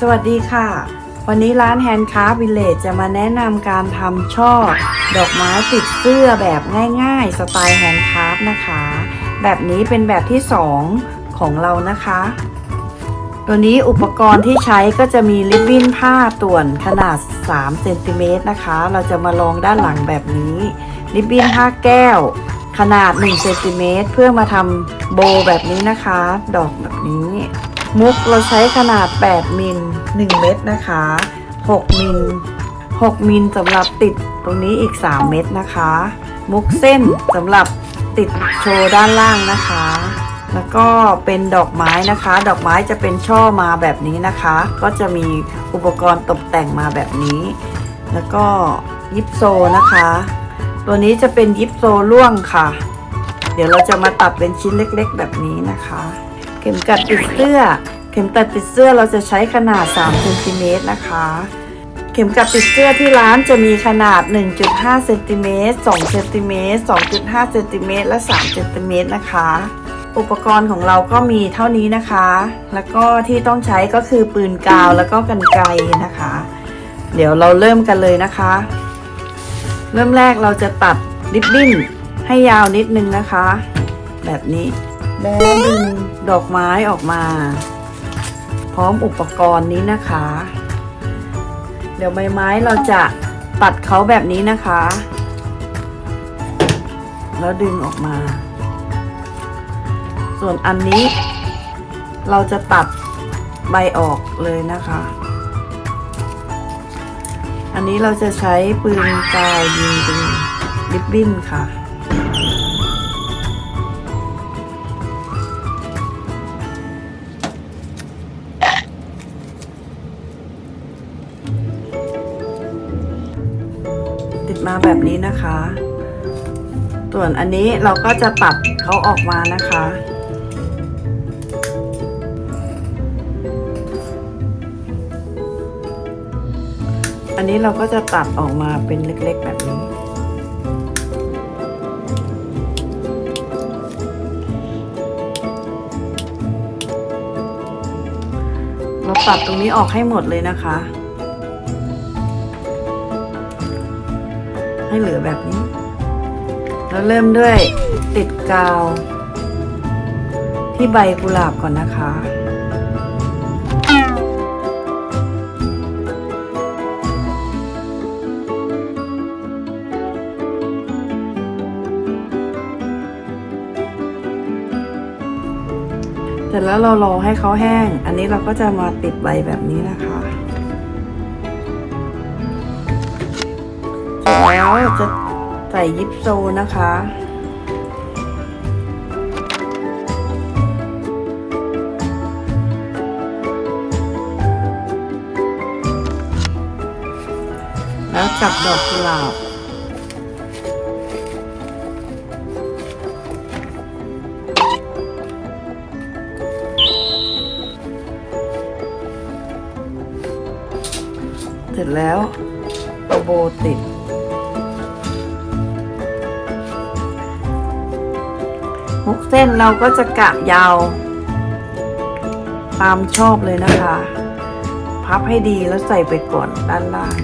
สวัสดีค่ะ วันนี้ร้านแฮนด์คราฟวิลเลจจะมาแนะนำการทำช่อ ดอกไม้ติดเสื้อแบบง่ายๆ สไตล์แฮนด์คราฟนะคะ แบบนี้เป็นแบบที่ 2 ของเรานะคะ ตัวนี้อุปกรณ์ที่ใช้ก็จะมีริบบิ้นผ้าต่วนขนาด3เซนติเมตรนะคะ เราจะมาลองด้านหลังแบบนี้ ริบบิ้นผ้าแก้ว ขนาด1เซนติเมตรเพื่อมาทำโบแบบนี้นะคะ ดอกแบบนี้ มุกเราใช้ขนาด 8 มิล 1 เม็ดนะคะ 6 มิล 6 มิลสำหรับติดตรงนี้อีก 3 เม็ดนะคะ มุกเส้นสำหรับติดโชว์ด้านล่างนะคะ แล้วก็เป็นดอกไม้นะคะ ดอกไม้จะเป็นช่อมาแบบนี้นะคะ ก็จะมีอุปกรณ์ตกแต่งมาแบบนี้ แล้วก็ยิปโซนะคะ ตัวนี้จะเป็นยิปโซร่วงค่ะ เดี๋ยวเราจะมาตัดเป็นชิ้นเล็กๆ แบบนี้นะคะ ข็มกัดติดเสื้อ เข็มกัดติดเสื้อเราจะใช้ขนาด3เซนติเมตรนะคะ เข็มกัดติดเสื้อที่ร้านจะมีขนาด 1.5เซนติเมตร2เซนติเมตร2.5เซนติเมตรและ3เซนติเมตรนะคะ อุปกรณ์ของเราก็มีเท่านี้นะคะ แล้วก็ที่ต้องใช้ก็คือปืนกาวแล้วก็กันไกนะคะ เดี๋ยวเราเริ่มกันเลยนะคะ เริ่มแรกเราจะตัดริบบิ้นให้ยาวนิดนึงนะคะ แบบนี้ แล้วดึงดอกไม้ออกมา พร้อมอุปกรณ์นี้นะคะ เดี๋ยวใบไม้เราจะตัดเขาแบบนี้นะคะ แล้วดึงออกมา ส่วนอันนี้ เราจะตัดใบออกเลยนะคะ อันนี้เราจะใช้ปืนกาวยิงเป็นริบบิ้นค่ะ มาแบบนี้นะคะ ส่วนอันนี้เราก็จะตัดเขาออกมานะคะ อันนี้เราก็จะตัดออกมาเป็นเล็กๆแบบนี้เราตัดตรงนี้ออกให้หมดเลยนะคะ ให้เหลือแบบนี้ แล้วเริ่มด้วยติดกาว ที่ใบกุหลาบก่อนนะคะเสร็จแล้วเรารอให้เขาแห้ง อันนี้เราก็จะมาติดใบแบบนี้นะคะ แล้วจะใส่ยิปโซนะคะ แล้วจับดอกกุหลาบเสร็จแล้วเอาโบติด มุกเส้นเราก็จะกะยาว ตามชอบเลยนะคะ พับให้ดีแล้วใส่ไปก่อนด้านล่าง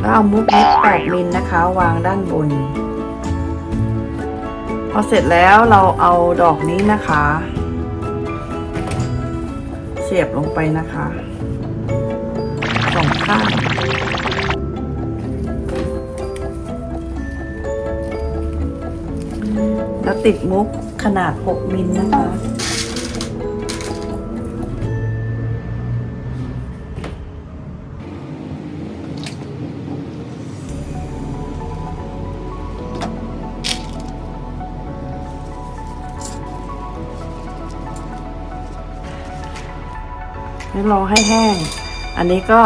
แล้วเอามุกเล็ก8มิลนะคะ วางด้านบน พอเสร็จแล้วเราเอาดอกนี้นะคะ เสียบลงไปนะคะ ข้างแล้วติดมุกขนาด 6 มิลนะคะ แล้วรอให้แห้ง อันนี้ก็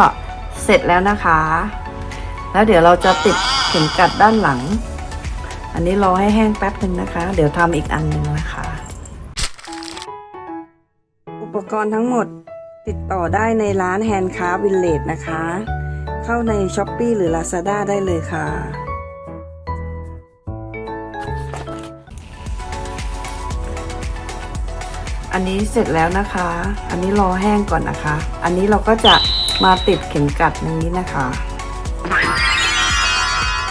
เสร็จแล้วนะคะ แล้วเดี๋ยวเราจะติดเข็มกัดด้านหลัง อันนี้รอให้แห้งแป๊บหนึ่งนะคะ เดี๋ยวทำอีกอันหนึ่งนะคะ อุปกรณ์ทั้งหมดติดต่อได้ในร้านแฮนด์คราฟวิลเลจนะคะ เข้าใน s h อ p e e หรือ Lazada ได้เลยค่ะอันนี้เสร็จแล้วนะคะ อันนี้รอแห้งก่อนนะคะ อันนี้เราก็จะ มาติดเข็มกัดนี้นะคะ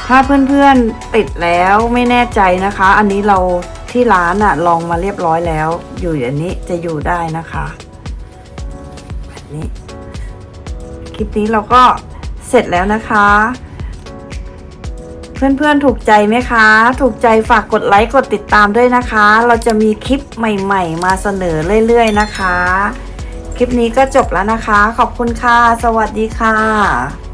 ถ้าเพื่อนๆติดแล้วไม่แน่ใจนะคะ อันนี้เราที่ร้านอะลองมาเรียบร้อยแล้ว อยู่อย่างนี้จะอยู่ได้นะคะแบบนี้ คลิปนี้เราก็เสร็จแล้วนะคะ เพื่อนๆถูกใจไหมคะ ถูกใจฝากกดไลค์กดติดตามด้วยนะคะ เราจะมีคลิปใหม่ ๆ มาเสนอเรื่อย ๆ นะคะ คลิปนี้ก็จบแล้วนะคะ ขอบคุณค่ะ สวัสดีค่ะ